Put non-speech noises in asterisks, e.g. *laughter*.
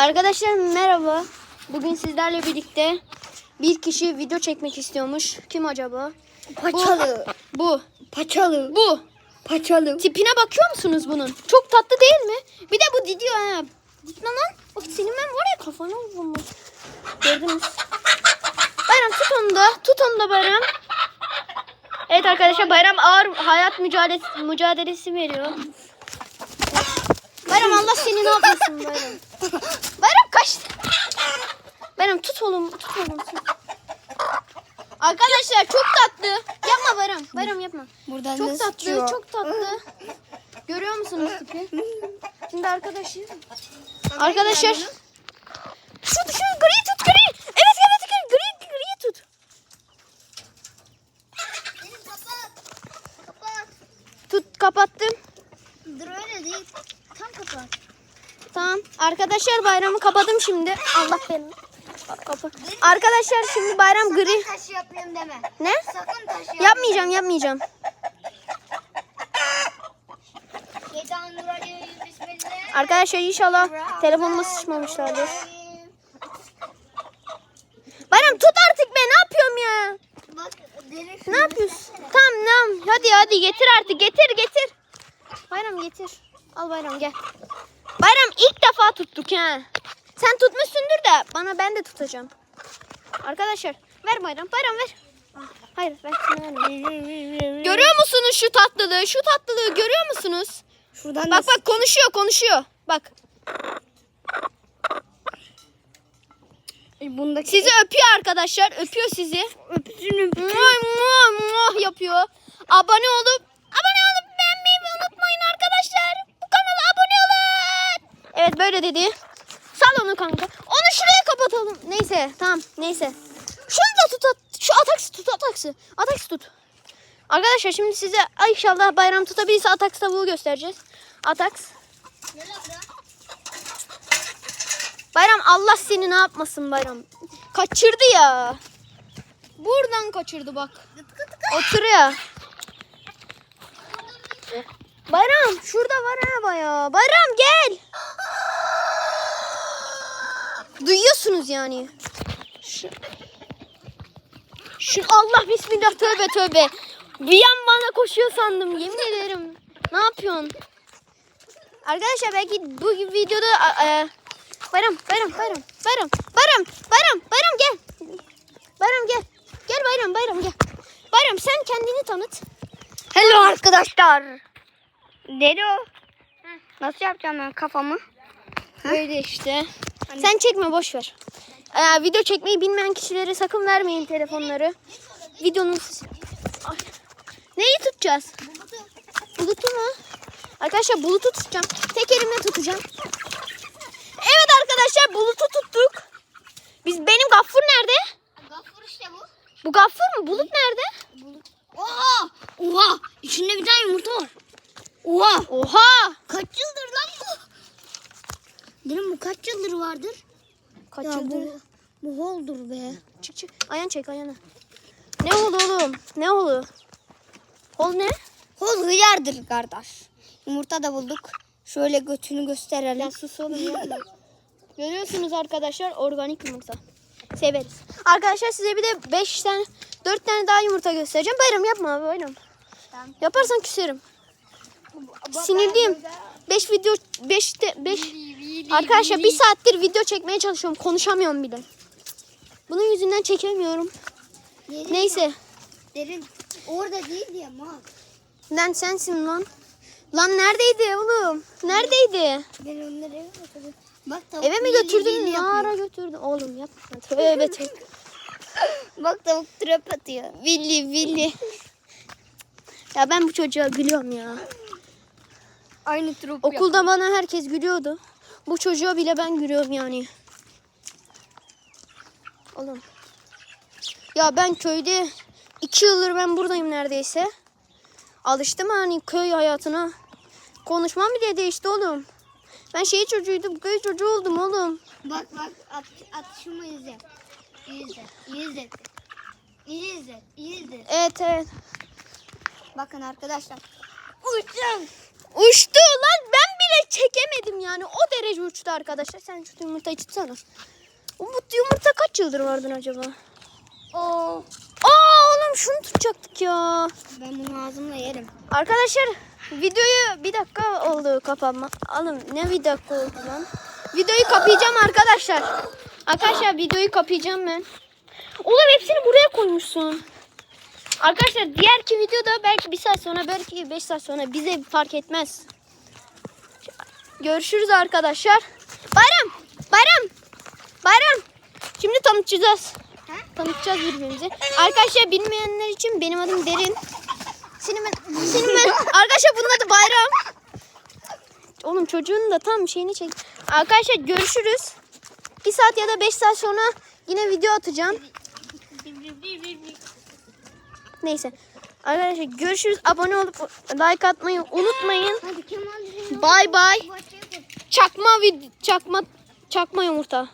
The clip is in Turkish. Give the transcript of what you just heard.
Arkadaşlar merhaba. Bugün sizlerle birlikte bir kişi video çekmek istiyormuş. Kim acaba? Paçalı. Bu. Paçalı. Bu. Paçalı. Tipine bakıyor musunuz bunun? Çok tatlı değil mi? Bir de bu Didio ha. Gitme lan. Bak senin ben var ya kafana vururum. bak. Gördünüz. Bayram tut onu da. Tut onu da Bayram. Evet arkadaşlar Bayram ağır hayat mücadelesi, mücadelesi veriyor. Bayram Allah seni ne yapmasın Bayram. Bayram kaçtı. Bayram tut oğlum. Tut oğlum. tut. Arkadaşlar çok tatlı. Yapma Bayram. Bayram yapma. Buradan Çok tatlı, çıkıyor? çok tatlı. Görüyor musunuz tipi? Şimdi arkadaşlar. Arkadaşlar. Şu şu gri tut gri. Evet evet gri gri gri tut. Tut kapattım. Öyle değil. Tam kapat. Tamam. Arkadaşlar bayramı kapadım şimdi. Allah belanı. Kapa. Arkadaşlar şimdi bayram gri. taş yapayım deme. Ne? Sakın taş yapayım. Yapmayacağım yapmayacağım. Bismillah. Arkadaşlar inşallah telefonuma sıçmamışlardır. Bayram tut artık be ne yapıyorum ya? Bak Ne yapıyorsun? Tamam tamam hadi hadi getir artık getir getir. Bayram getir. Al Bayram gel. Bayram ilk defa tuttuk ha. Sen tutmuşsundur da bana ben de tutacağım. Arkadaşlar ver Bayram. Bayram ver. Hayır ver. Görüyor musunuz şu tatlılığı? Şu tatlılığı görüyor musunuz? Şuradan Bak bak konuşuyor konuşuyor. Bak Bundaki sizi öpüyor arkadaşlar. Öpüyor sizi. öpsün öpsün. Muah, muah, muah yapıyor. Abone olup Evet böyle dedi. Sal onu kanka. Onu şuraya kapatalım. Neyse tamam neyse. Şunu da tut. Şu ataksı tut ataksı. Ataksı tut. Arkadaşlar şimdi size inşallah bayram tutabilirse ataks tavuğu göstereceğiz. Ataks. Bayram Allah seni ne yapmasın Bayram. Kaçırdı ya. Buradan kaçırdı bak. Oturuyor. Bayram şurada var ha bayağı. Bayram gel. Duyuyorsunuz yani. Şu, şu Allah bismillah tövbe tövbe. Bir an bana koşuyor sandım yemin ederim. Ne yapıyorsun? Arkadaşlar belki bu videoda a- Bayram, Bayram, Bayram, Bayram, Bayram, Bayram, Bayram gel. Bayram gel. Gel Bayram, Bayram gel. Bayram sen kendini tanıt. Hello arkadaşlar. Dero. Nasıl yapacağım ben kafamı? Böyle işte. Sen çekme boş ver. Ee, video çekmeyi bilmeyen kişilere sakın vermeyin telefonları. Videonun Ay. Neyi tutacağız? Bulutu mu? Arkadaşlar bulutu tutacağım. Tek elimle tutacağım. Evet arkadaşlar bulutu tuttuk. Biz benim gaffur nerede? Gafur işte bu. Bu gaffur mu? Bulut nerede? Oha! Oha! İçinde bir tane yumurta var. Oha! Oha! Kaç yıldır lan? Dedim bu kaç yıldır vardır? Kaç Ya yıldır? bu, bu holdur be. Çık çık. Ayağını çek ayağını. Ne oldu oğlum? Ne oldu? Hol ne? Hol hıyardır kardeş. Yumurta da bulduk. Şöyle götünü gösterelim. Ya sus oğlum yapma. Görüyorsunuz arkadaşlar organik yumurta. Severiz. Arkadaşlar size bir de 5 tane 4 tane daha yumurta göstereceğim. Bayram yapma bayram. Tamam. Yaparsan küserim. Sinirliyim. 5 video 5 5 Arkadaşlar bir saattir video çekmeye çalışıyorum. Konuşamıyorum bile. Bunun yüzünden çekemiyorum. Derin, Neyse. Derin. Orada değil diye ma. Lan sensin lan. Lan neredeydi oğlum? Neredeydi? Ben onları eve götürdüm. Bak tavuk Eve mi götürdün? Ne ara götürdün? Oğlum yapma. Tövbe tövbe. *laughs* Bak tavuk trap atıyor. Villi villi. Ya ben bu çocuğa gülüyorum ya. Aynı trap Okulda bana herkes gülüyordu. Bu çocuğa bile ben gülüyorum yani. Oğlum. Ya ben köyde iki yıldır ben buradayım neredeyse. Alıştım hani köy hayatına. Konuşmam bile değişti oğlum. Ben şehir çocuğuydum, köy çocuğu oldum oğlum. Bak bak at, atışımı izle. İyi izle. İyi izle. İyi izle. İyi izle. Evet evet. Bakın arkadaşlar. Uçacağım. Uçtu lan ben bile çekemedim yani. O derece uçtu arkadaşlar. Sen şu yumurtayı tutsana. Umut yumurta kaç yıldır vardın acaba? Oo. Aa oğlum şunu tutacaktık ya. Ben bunu ağzımla yerim. Arkadaşlar videoyu bir dakika oldu kapanma. Alın ne bir dakika oldu lan. Videoyu kapayacağım arkadaşlar. Arkadaşlar videoyu kapayacağım ben. Oğlum hepsini buraya koymuşsun. Arkadaşlar diğerki videoda belki bir saat sonra belki beş saat sonra bize fark etmez. Görüşürüz arkadaşlar. Bayram! Bayram! Bayram! Şimdi tanıtacağız. Tanıtacağız birbirimizi. Arkadaşlar bilmeyenler için benim adım Derin. Senin ben, senin ben, *laughs* arkadaşlar bunun adı Bayram. Oğlum çocuğun da tam şeyini çek. Arkadaşlar görüşürüz. Bir saat ya da beş saat sonra yine video atacağım. Neyse. Arkadaşlar görüşürüz. Abone olup like atmayı unutmayın. Bay bay. Çakma vid çakma çakma yumurta.